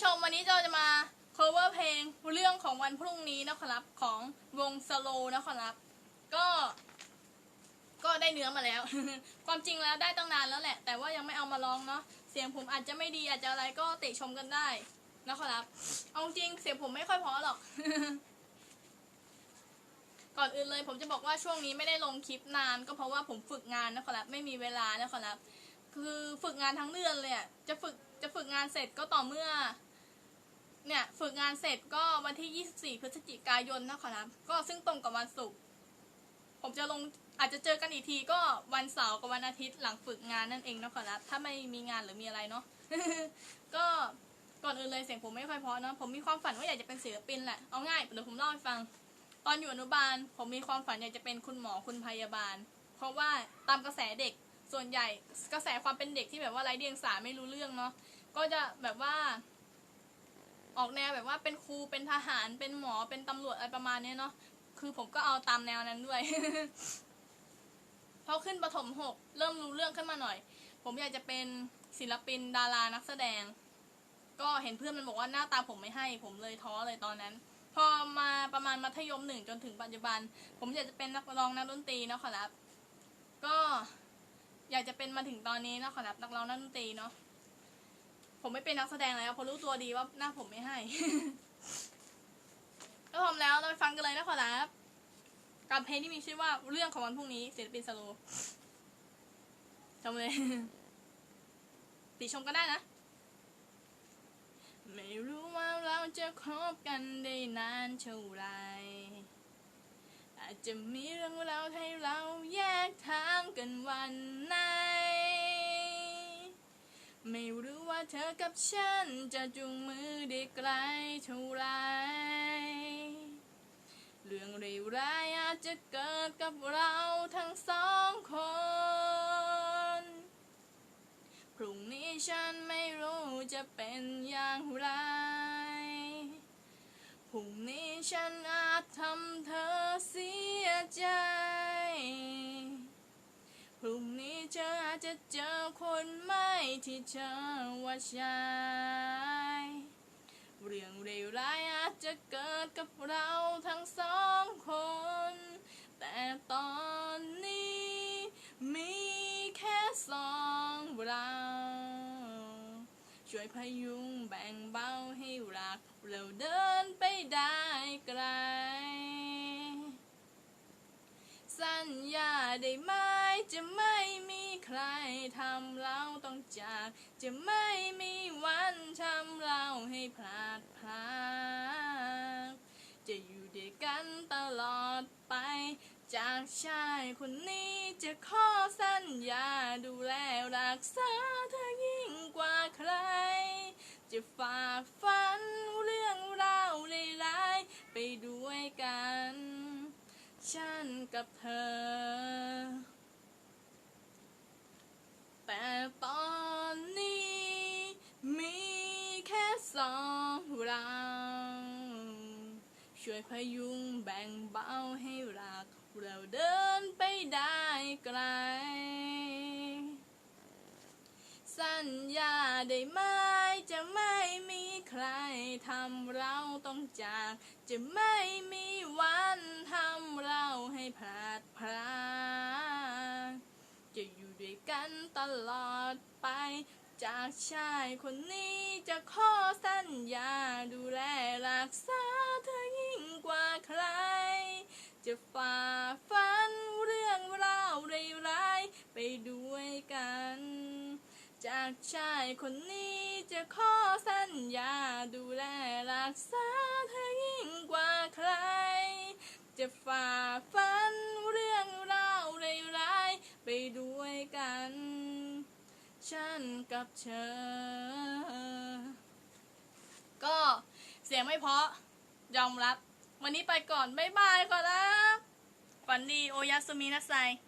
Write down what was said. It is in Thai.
ผู้ชมวันนี้เราจะมา cover เพลงเรื่องของวันพรุ่งนี้นะครับของวงสโลนะครับ ก็ ก็ได้เนื้อมาแล้ว ความจริงแล้วได้ตั้งนานแล้วแหละ แต่ว่ายังไม่เอามาร้องเนาะเสียงผมอาจจะไม่ดีอาจจะอะไรก็ติชมกันได้นะครับเอาจริงเสียงผมไม่ค่อยพอหรอก ก่อนอื่นเลยผมจะบอกว่าช่วงนี้ไม่ได้ลงคลิปนาน ก็เพราะว่าผมฝึกงานนะครับไม่มีเวลานะครับคือฝึกงานทั้งเดือนเลยอะจะฝึกจะฝึกงานเสร็จก็ต่อเมื่อ เนี่ยฝึกงานเสร็จก็วันที่ 24 พฤศจิกายนนะครับก็ซึ่งตรงกับวันศุกร์ผมจะลงอาจจะเจอกันอีกทีก็วันเสาร์กับวันอาทิตย์หลังฝึกงานนั่นเองนะครับถ้าไม่มีงานหรือมีอะไรเนาะก็ก่อนอื่นเลยเสียงผมไม่ค่อยเพราะเนาะผมมีความฝันว่าอยากจะเป็นศิลปินแหละเอาง่ายเดี๋ยวผมเล่าให้ฟัง ตอนอยู่อนุบาล ผมมีความฝันอยากจะเป็นคุณหมอคุณพยาบาล เพราะว่าตามกระแสเด็กส่วนใหญ่กระแสความเป็นเด็กที่แบบว่าไร้เดียงสาไม่รู้เรื่องเนาะก็จะแบบว่า ออกแนวแบบว่าเป็นครูเป็นทหารเป็นหมอเป็นตำรวจอะไรประมาณเนี้ยเนาะคือผมก็เอาตามแนวนั้นด้วยพอขึ้นประถมหกเริ่มรู้เรื่องขึ้นมาหน่อย ผมอยากจะเป็นศิลปินดารานักแสดง ก็เห็นเพื่อนมันบอกว่าหน้าตาผมไม่ให้ ผมเลยท้อเลยตอนนั้น พอมาประมาณมัธยมหนึ่งจนถึงปัจจุบัน ผมอยากจะเป็นนักร้องนักดนตรีเนาะขอรับ ก็อยากจะเป็นมาถึงตอนนี้เนาะขอรับนักร้องนักดนตรีเนาะ ผมไม่เป็นนักแสดงแล้วเพราะรู้ตัวดีว่าหน้าผมไม่ให้ก็พร้อมแล้วเราไปฟังกันเลยนะขอรับกับเพลงที่มีชื่อว่าเรื่องของวันพรุ่งนี้ศิลปินสโลจำเลยติชมก็ได้นะ ไม่รู้ว่าเราจะคบกันได้นานเท่าไรอาจจะมีเรื่องราวใเธอกับฉันจะจูงมือได้ไกลเท่าไร เรื่องเลวร้ายอาจจะเกิดกับเราทั้งสองคน พรุ่งนี้ฉันไม่รู้จะเป็นอย่างไร พรุ่งนี้ฉันอาจทำเธอเสียใจพรุ่งนี้เธออาจจะเจอคนม่ ที่เธอว่าใช่เรื่องเลวร้ายอาจจะเกิดกับเราทั้งสองคน แต่ตอนนี้มีแค่สองเรา ช่วยพยุงแบ่งเบาให้รัก เราเดินไปได้ไกล สัญญาได้ไหมจะไม่มี รทำเราต้องจาก จะไม่มีวันทำเราให้พลาดพลาดจะอยู่ด้วยกันตลอดไป จากชายคนนี้จะขอสัญญาดูแลรักษาเธอยิ่งกว่าใคร จะฝ่าฟันเรื่องราวร้ายไปด้วยกัน ฉันกับเธอ แต่ตอนนี้ มีแค่สองเราช่วยพยุงแบ่งเบาให้รัก เราเดินไปได้ไกล สัญญาได้ไหมจะไม่มีใครทำเราต้องจาก จะไม่มีวันทำเราให้พลาดพลาด กันตลอดไป จากชายคนนี้จะขอสัญญาดูแลรักษาเธอยิ่งกว่าใคร จะฝ่าฟันเรื่องราวร้ายๆไปด้วยกัน จากชายคนนี้จะขอสัญญาดูแลรักษาเธอยิ่งกว่าใคร จะฝ่าฟันเรื่องราวร้ายๆไปด้วย ฉันกับเธอ ก็เสียงไม่เพราะยอมรับ วันนี้ไปก่อน บ๊ายบายก่อนนะฝันดีโอยาสุมินะไซ